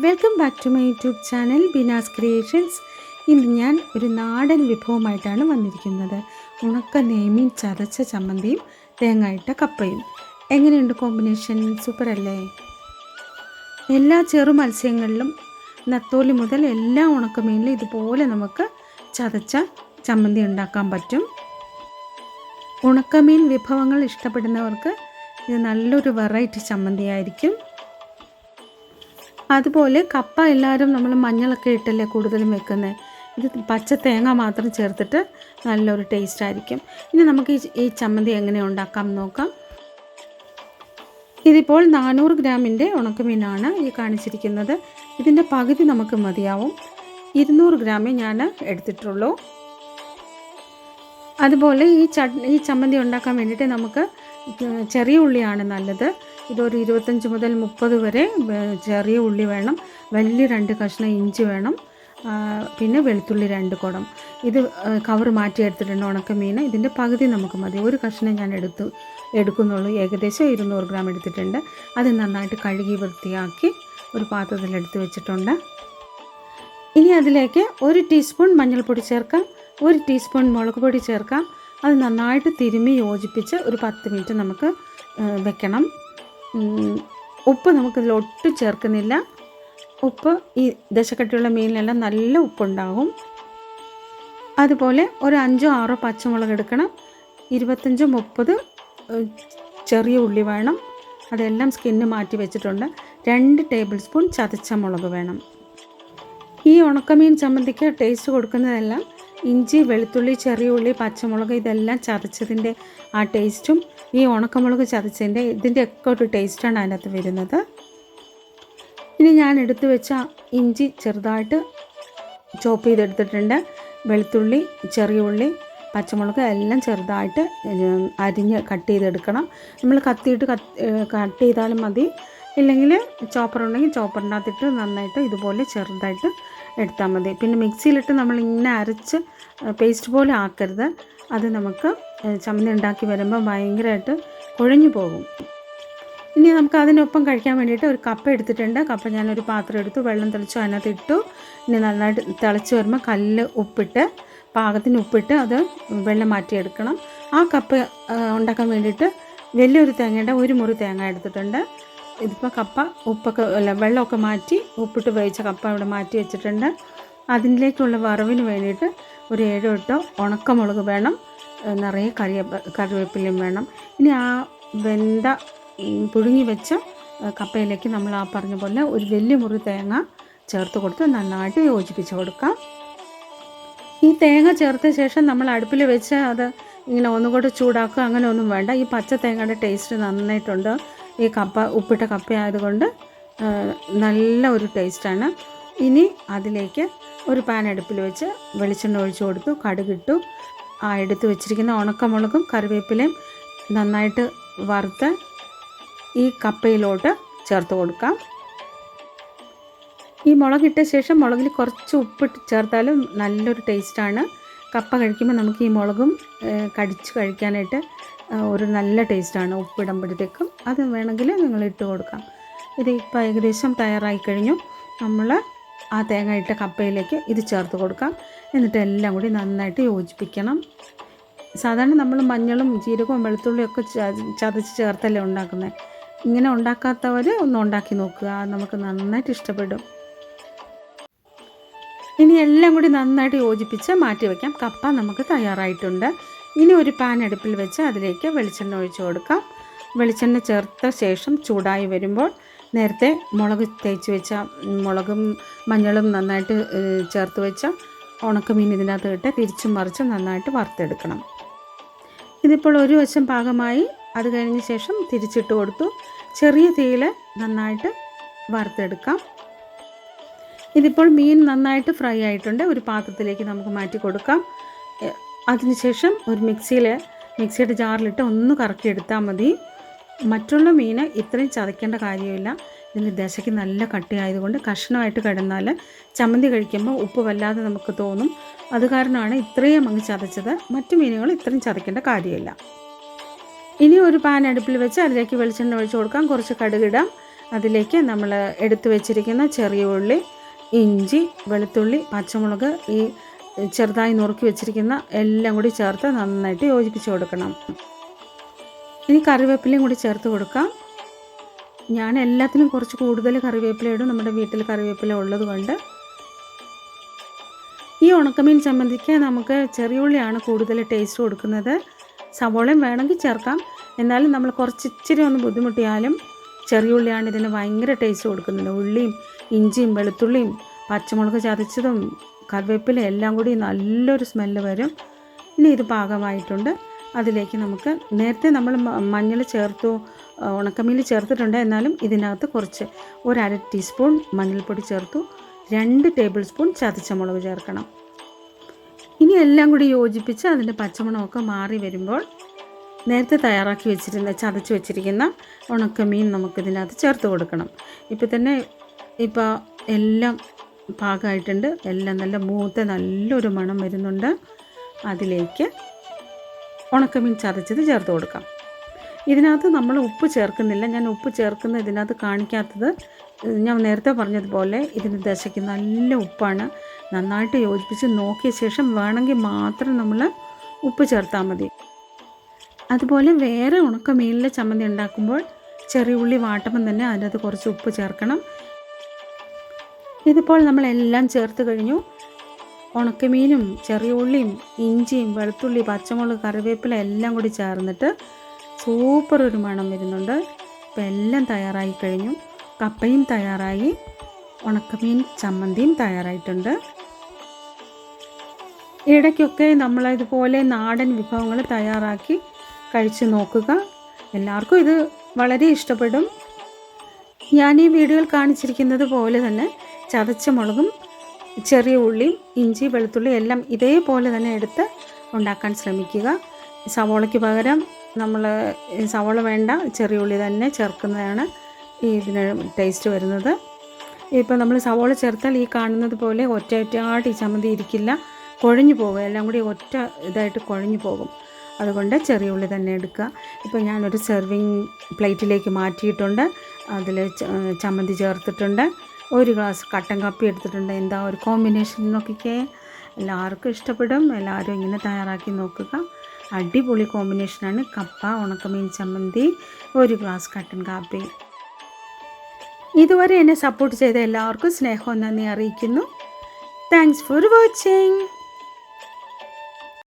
Welcome back to my YouTube channel Binas creations ഇന്ന് ഞാൻ ഒരു നാടൻ വിഭവമായിട്ടാണ് വന്നിരിക്കുന്നത്. ഉണക്ക നെയ്മീൻ ചതച്ച ചമ്മന്തിയും തേങ്ങയിട്ട കപ്പയും. എങ്ങനെയുണ്ട് കോമ്പിനേഷൻ സൂപ്പർ അല്ലേ? എല്ലാ ചെറു മത്സ്യങ്ങളിലും നത്തോലി മുതൽ എല്ലാ ഉണക്കമീനിലും ഇതുപോലെ നമുക്ക് ചതച്ച ചമ്മന്തി ഉണ്ടാക്കാൻ പറ്റും. ഉണക്കമീൻ വിഭവങ്ങൾ ഇഷ്ടപ്പെടുന്നവർക്ക് ഇത് നല്ലൊരു വെറൈറ്റി ചമ്മന്തി ആയിരിക്കും അതുപോലെ കപ്പ എല്ലാവരും നമ്മൾ മഞ്ഞളൊക്കെ ഇട്ടല്ലേ കൂടുതലും വെക്കുന്നത് ഇത് പച്ച തേങ്ങ മാത്രം ചേർത്തിട്ട് നല്ലൊരു ടേസ്റ്റ് ആയിരിക്കും. ഇനി നമുക്ക് ഈ ചമ്മന്തി എങ്ങനെ ഉണ്ടാക്കാം നോക്കാം. ഇതിപ്പോൾ നാനൂറ് ഗ്രാമിന്റെ ഉണക്കമീനാണ് ഈ കാണിച്ചിരിക്കുന്നത്. ഇതിന്റെ പകുതി നമുക്ക് മതിയാവും. ഇരുന്നൂറ് ഗ്രാമേ ഞാൻ എടുത്തിട്ടുള്ളൂ. അതുപോലെ ഈ ചട് ഈ ചമ്മന്തി ഉണ്ടാക്കാൻ വേണ്ടിയിട്ട് നമുക്ക് ചെറിയ ഉള്ളിയാണ് നല്ലത്. ഇതൊരു ഇരുപത്തഞ്ച് മുതൽ മുപ്പത് വരെ ചെറിയ ഉള്ളി വേണം. വലിയ രണ്ട് കഷ്ണം ഇഞ്ചി വേണം. പിന്നെ വെളുത്തുള്ളി രണ്ട് കുടം. ഇത് കവർ മാറ്റി എടുത്തിട്ടുണ്ട് ഉണക്കമീൻ. ഇതിന്റെ പകുതി നമുക്ക് മതി. ഒരു കഷ്ണം ഞാൻ എടുത്തു എടുക്കുന്നുള്ളൂ. ഏകദേശം ഇരുന്നൂറ് ഗ്രാം എടുത്തിട്ടുണ്ട്. അത് നന്നായിട്ട് കഴുകി വൃത്തിയാക്കി ഒരു പാത്രത്തിൽ എടുത്ത് വെച്ചിട്ടുണ്ട്. ഇനി അതിലേക്ക് ഒരു ടീസ്പൂൺ മഞ്ഞൾപ്പൊടി ചേർക്കാം. ഒരു ടീസ്പൂൺ മുളക് പൊടി ചേർക്കാം. അത് നന്നായിട്ട് തിരുമ്മി യോജിപ്പിച്ച് ഒരു പത്ത് മിനിറ്റ് നമുക്ക് വെക്കണം. ഉപ്പ് നമുക്കിതിൽ ഒട്ടും ചേർക്കുന്നില്ല. ഉപ്പ് ഈ ദശക്കട്ടിയുള്ള മീനിലെല്ലാം നല്ല ഉപ്പുണ്ടാകും അതുപോലെ ഒരു അഞ്ചോ ആറോ പച്ചമുളക് എടുക്കണം. ഇരുപത്തഞ്ചോ മുപ്പത് ചെറിയ ഉള്ളി വേണം. അതെല്ലാം സ്കിന്ന് മാറ്റി വെച്ചിട്ടുണ്ട്. രണ്ട് ടേബിൾ സ്പൂൺ ചതച്ച മുളക് വേണം. ഈ ഉണക്കമീൻ ചമ്മന്തിക്ക് ടേസ്റ്റ് കൊടുക്കുന്നതെല്ലാം ഇഞ്ചി വെളുത്തുള്ളി ചെറിയ ഉള്ളി പച്ചമുളക് ഇതെല്ലാം ചതച്ചതിന്റെ ആ ടേസ്റ്റും ഈ ഉണക്കമുളക് ചതച്ചതിന്റെ ഇതിന്റെ ഒക്കെ ഒരു ടേസ്റ്റാണ് അതിനകത്ത് വരുന്നത്. ഇനി ഞാൻ എടുത്തു വെച്ച ഇഞ്ചി ചെറുതായിട്ട് ചോപ്പ് ചെയ്തെടുത്തിട്ടുണ്ട്. വെളുത്തുള്ളി ചെറിയ ഉള്ളി പച്ചമുളക് എല്ലാം ചെറുതായിട്ട് അരിഞ്ഞ് കട്ട് ചെയ്തെടുക്കണം. നമ്മൾ കത്തിയിട്ട് കത്ത് കട്ട് ചെയ്താലും മതി. ഇല്ലെങ്കിൽ ചോപ്പർ ഉണ്ടെങ്കിൽ ചോപ്പറിനകത്തിട്ട് നന്നായിട്ട് ഇതുപോലെ ചെറുതായിട്ട് എടുത്താൽ മതി. പിന്നെ മിക്സിയിലിട്ട് നമ്മൾ ഇങ്ങനെ അരച്ച് പേസ്റ്റ് പോലെ ആക്കരുത്. അത് നമുക്ക് ചമ്മന്തി ഉണ്ടാക്കി വരുമ്പോൾ ഭയങ്കരമായിട്ട് കുഴഞ്ഞു പോകും. ഇനി നമുക്ക് അതിനൊപ്പം കഴിക്കാൻ വേണ്ടിയിട്ട് ഒരു കപ്പ എടുത്തിട്ടുണ്ട്. കപ്പ ഞാനൊരു പാത്രം എടുത്തു വെള്ളം തെളിച്ചു അതിനകത്ത് ഇട്ടു ഇനി നന്നായിട്ട് തിളച്ച് വരുമ്പോൾ കല്ല് ഉപ്പിട്ട് പാകത്തിന് ഉപ്പിട്ട് അത് വെള്ളം മാറ്റിയെടുക്കണം. ആ കപ്പ ഉണ്ടാക്കാൻ വേണ്ടിയിട്ട് വലിയൊരു തേങ്ങയുടെ ഒരു മുറി തേങ്ങ എടുത്തിട്ടുണ്ട്. ഇതിപ്പോൾ കപ്പ ഉപ്പൊക്കെ അല്ല വെള്ളമൊക്കെ മാറ്റി ഉപ്പിട്ട് വേവിച്ച കപ്പ ഇവിടെ മാറ്റി വെച്ചിട്ടുണ്ട്. അതിലേക്കുള്ള വറവിന് വേണ്ടിയിട്ട് ഒരു ഏഴോ എട്ടോ ഉണക്കമുളക് വേണം നിറയെ കറിയ കറിവേപ്പിലയും വേണം. ഇനി ആ വെന്ത പുഴുങ്ങി വെച്ച കപ്പയിലേക്ക് നമ്മൾ ആ പറഞ്ഞ പോലെ ഒരു വലിയ മുറി തേങ്ങ ചേർത്ത് കൊടുത്ത് നന്നായിട്ട് യോജിപ്പിച്ച് കൊടുക്കാം. ഈ തേങ്ങ ചേർത്ത ശേഷം നമ്മൾ അടുപ്പിൽ വെച്ച് അത് ഇങ്ങനെ ഒന്നുകൂടെ ചൂടാക്കുക അങ്ങനെ ഒന്നും വേണ്ട. ഈ പച്ച തേങ്ങയുടെ ടേസ്റ്റ് നന്നായിട്ടുണ്ട്. ഈ കപ്പ ഉപ്പിട്ട കപ്പയായതുകൊണ്ട് നല്ല ഒരു ടേസ്റ്റാണ്. ഇനി അതിലേക്ക് ഒരു പാൻ അടുപ്പിൽ വെച്ച് വെളിച്ചെണ്ണ ഒഴിച്ചു കൊടുത്തു കടുകിട്ടു. ആ എടുത്ത് വെച്ചിരിക്കുന്ന ഉണക്കമുളകും കറിവേപ്പിലയും നന്നായിട്ട് വറുത്ത് ഈ കപ്പയിലോട്ട് ചേർത്ത് കൊടുക്കാം. ഈ മുളകിട്ട ശേഷം മുളകിൽ കുറച്ച് ഉപ്പിട്ട് ചേർത്താലും നല്ലൊരു ടേസ്റ്റാണ്. കപ്പ കഴിക്കുമ്പോൾ നമുക്ക് ഈ മുളകും കടിച്ച് കഴിക്കാനായിട്ട് ഒരു നല്ല ടേസ്റ്റാണ്. ഉപ്പിടുമ്പോഴത്തേക്കും അത് വേണമെങ്കിൽ നിങ്ങൾ ഇട്ട് കൊടുക്കാം. ഇത് ഇപ്പോൾ ഏകദേശം തയ്യാറായി കഴിഞ്ഞു. നമ്മൾ ആ തേങ്ങ ഇട്ട കപ്പയിലേക്ക് ഇത് ചേർത്ത് കൊടുക്കാം. എന്നിട്ട് എല്ലാം കൂടി നന്നായിട്ട് യോജിപ്പിക്കണം. സാധാരണ നമ്മൾ മഞ്ഞളും ജീരകവും വെളുത്തുള്ളിയും ഒക്കെ ചതച്ച് ചേർത്തല്ലേ ഉണ്ടാക്കുന്നത് ഇങ്ങനെ ഉണ്ടാക്കാത്തവർ ഒന്ന് ഉണ്ടാക്കി നോക്കുക. നമുക്ക് നന്നായിട്ട് ഇഷ്ടപ്പെടും. ഇനി എല്ലാം കൂടി നന്നായിട്ട് യോജിപ്പിച്ച് മാറ്റി വയ്ക്കാം. കപ്പ നമുക്ക് തയ്യാറായിട്ടുണ്ട്. ഇനി ഒരു പാൻ അടുപ്പിൽ വെച്ച് അതിലേക്ക് വെളിച്ചെണ്ണ ഒഴിച്ച് കൊടുക്കാം. വെളിച്ചെണ്ണ ചേർത്ത ശേഷം ചൂടായി വരുമ്പോൾ നേരത്തെ മുളക് തേച്ച് വെച്ച മുളകും മഞ്ഞളും നന്നായിട്ട് ചേർത്ത് വെച്ച ഉണക്കമീൻ ഇതിനകത്ത് ഇട്ട് തിരിച്ചും മറിച്ചും നന്നായിട്ട് വറുത്തെടുക്കണം. ഇതിപ്പോൾ ഒരു വശം പാകമായി. അത് കഴിഞ്ഞ ശേഷം തിരിച്ചിട്ട് കൊടുത്തു. ചെറിയ തീയിൽ നന്നായിട്ട് വറുത്തെടുക്കാം. ഇതിപ്പോൾ മീൻ നന്നായിട്ട് ഫ്രൈ ആയിട്ടുണ്ട്. ഒരു പാത്രത്തിലേക്ക് നമുക്ക് മാറ്റി കൊടുക്കാം. അതിനുശേഷം ഒരു മിക്സിയിൽ മിക്സിയുടെ ജാറിലിട്ട് ഒന്ന് കറക്കി എടുത്താൽ മതി. മറ്റുള്ള മീൻ ഇത്രയും ചതയ്ക്കേണ്ട കാര്യമില്ല. ഇതിന് ദശയ്ക്ക് നല്ല കട്ടിയായതുകൊണ്ട് കഷ്ണമായിട്ട് കിടന്നാൽ ചമ്മന്തി കഴിക്കുമ്പോൾ ഉപ്പ് വല്ലാതെ നമുക്ക് തോന്നും. അത് കാരണമാണ് ഇത്രയും അങ്ങ് ചതച്ചത്. മറ്റു മീനുകൾ ഇത്രയും ചതയ്ക്കേണ്ട കാര്യമില്ല. ഇനി ഒരു പാൻ അടുപ്പിൽ വെച്ച് അതിലേക്ക് വെളിച്ചെണ്ണ ഒഴിച്ച് കൊടുക്കാം. കുറച്ച് കടുകിടാം. അതിലേക്ക് നമ്മൾ എടുത്തു വെച്ചിരിക്കുന്ന ചെറിയ ഉള്ളി ഇഞ്ചി വെളുത്തുള്ളി പച്ചമുളക് ഈ ചെറുതായി നുറുക്കി വെച്ചിരിക്കുന്ന എല്ലാം കൂടി ചേർത്ത് നന്നായിട്ട് യോജിപ്പിച്ച് കൊടുക്കണം. ഇനി കറിവേപ്പിലയും കൂടി ചേർത്ത് കൊടുക്കാം. ഞാൻ എല്ലാത്തിനും കുറച്ച് കൂടുതൽ കറിവേപ്പില ഇടും നമ്മുടെ വീട്ടിൽ കറിവേപ്പില ഉള്ളത് കൊണ്ട്. ഈ ഉണക്കമീൻ ചമ്മന്തിക്ക് നമുക്ക് ചെറിയ ഉള്ളിയാണ് കൂടുതൽ ടേസ്റ്റ് കൊടുക്കുന്നത്. സവോളയും വേണമെങ്കിൽ ചേർക്കാം. എന്നാലും നമ്മൾ കുറച്ച് ഇച്ചിരി ഒന്ന് ബുദ്ധിമുട്ടിയാലും ചെറിയ ഉള്ളിയാണ് ഇതിന് ഭയങ്കര ടേസ്റ്റ് കൊടുക്കുന്നത്. ഉള്ളിയും ഇഞ്ചിയും വെളുത്തുള്ളിയും പച്ചമുളക് ചതച്ചതും കറിവേപ്പില എല്ലാം കൂടി നല്ലൊരു സ്മെല്ല് വരും. ഇനി ഇത് പാകമായിട്ടുണ്ട്. അതിലേക്ക് നമുക്ക് നേരത്തെ നമ്മൾ മഞ്ഞൾ ചേർത്തു ഉണക്കമീൽ ചേർത്തിട്ടുണ്ട്. എന്നാലും ഇതിനകത്ത് കുറച്ച് ഒരു അര ടീസ്പൂൺ മഞ്ഞൾപ്പൊടി ചേർത്തു. രണ്ട് ടേബിൾ സ്പൂൺ ചതച്ച മുളക് ചേർക്കണം. ഇനി എല്ലാം കൂടി യോജിപ്പിച്ച് അതിന്റെ പച്ചമണമൊക്കെ മാറി വരുമ്പോൾ നേരത്തെ തയ്യാറാക്കി വെച്ചിരുന്ന ചതച്ച് വെച്ചിരിക്കുന്ന ഉണക്കമീൻ നമുക്കിതിനകത്ത് ചേർത്ത് കൊടുക്കണം. ഇപ്പം തന്നെ ഇപ്പോൾ എല്ലാം പാകമായിട്ടുണ്ട്. എല്ലാം നല്ല മൂത്ത നല്ലൊരു മണം വരുന്നുണ്ട്. അതിലേക്ക് ഉണക്കമീൻ ചതച്ചത് ചേർത്ത് കൊടുക്കാം. ഇതിനകത്ത് നമ്മൾ ഉപ്പ് ചേർക്കുന്നില്ല. ഞാൻ ഉപ്പ് ചേർക്കുന്ന ഇതിനകത്ത് കാണിക്കാത്തത് ഞാൻ നേരത്തെ പറഞ്ഞതുപോലെ ഇതിന് ദശയ്ക്ക് നല്ല ഉപ്പാണ്. നന്നായിട്ട് യോജിപ്പിച്ച് നോക്കിയ ശേഷം വേണമെങ്കിൽ മാത്രം നമ്മൾ ഉപ്പ് ചേർത്താൽ മതി. അതുപോലെ വേറെ ഉണക്കമീനിലെ ചമ്മന്തി ഉണ്ടാക്കുമ്പോൾ ചെറിയ ഉള്ളി വാട്ടുമ്പം തന്നെ അതിനകത്ത് കുറച്ച് ഉപ്പ് ചേർക്കണം. ഇതിപ്പോൾ നമ്മളെല്ലാം ചേർത്ത് കഴിഞ്ഞു. ഉണക്കമീനും ചെറിയ ഉള്ളിയും ഇഞ്ചിയും വെളുത്തുള്ളി പച്ചമുളക് കറിവേപ്പില എല്ലാം കൂടി ചേർന്നിട്ട് സൂപ്പർ ഒരു മണം വരുന്നുണ്ട്. ഇപ്പം എല്ലാം തയ്യാറായി കഴിഞ്ഞു. കപ്പയും തയ്യാറായി. ഉണക്കമീൻ ചമ്മന്തിയും തയ്യാറായിട്ടുണ്ട്. ഇടയ്ക്കൊക്കെ നമ്മളിതുപോലെ നാടൻ വിഭവങ്ങൾ തയ്യാറാക്കി കഴിച്ച് നോക്കുക. എല്ലാവർക്കും ഇത് വളരെ ഇഷ്ടപ്പെടും. ഞാൻ ഈ വീഡിയോയിൽ കാണിച്ചിരിക്കുന്നത് പോലെ തന്നെ ചതച്ച മുളകും ചെറിയ ഉള്ളിയും ഇഞ്ചി വെളുത്തുള്ളി എല്ലാം ഇതേപോലെ തന്നെ എടുത്ത് ഉണ്ടാക്കാൻ ശ്രമിക്കുക. സവോളയ്ക്ക് പകരം നമ്മൾ സവോള വേണ്ട ചെറിയ ഉള്ളി തന്നെ ചേർക്കുന്നതാണ് ഇതിന് ടേസ്റ്റ് വരുന്നത്. ഇപ്പോൾ നമ്മൾ സവോള ചേർത്താൽ ഈ കാണുന്നത് പോലെ ഒറ്റ ഒറ്റയായിട്ട് ഈ ചമ്മന്തി ഇരിക്കില്ല. കുഴഞ്ഞു പോകും. എല്ലാം കൂടി ഒറ്റ ഇതായിട്ട് കുഴഞ്ഞു പോകും. അതുകൊണ്ട് ചെറിയ ഉള്ളി തന്നെ എടുക്കുക. ഇപ്പോൾ ഞാനൊരു സെർവിങ് പ്ലേറ്റിലേക്ക് മാറ്റിയിട്ടുണ്ട്. അതിൽ ചമ്മന്തി ചേർത്തിട്ടുണ്ട്. ഒരു ഗ്ലാസ് കട്ടൻ കാപ്പി എടുത്തിട്ടുണ്ട്. എന്താ ഒരു കോമ്പിനേഷൻ നോക്കിക്കേ. എല്ലാവർക്കും ഇഷ്ടപ്പെടും. എല്ലാവരും ഇങ്ങനെ തയ്യാറാക്കി നോക്കുക. അടിപൊളി കോമ്പിനേഷനാണ് കപ്പ ഉണക്കമീൻ ചമ്മന്തി ഒരു ഗ്ലാസ് കട്ടൻ കാപ്പി ഇതുവരെ എന്നെ സപ്പോർട്ട് ചെയ്ത എല്ലാവർക്കും സ്നേഹവും നന്ദി അറിയിക്കുന്നു. Thanks for watching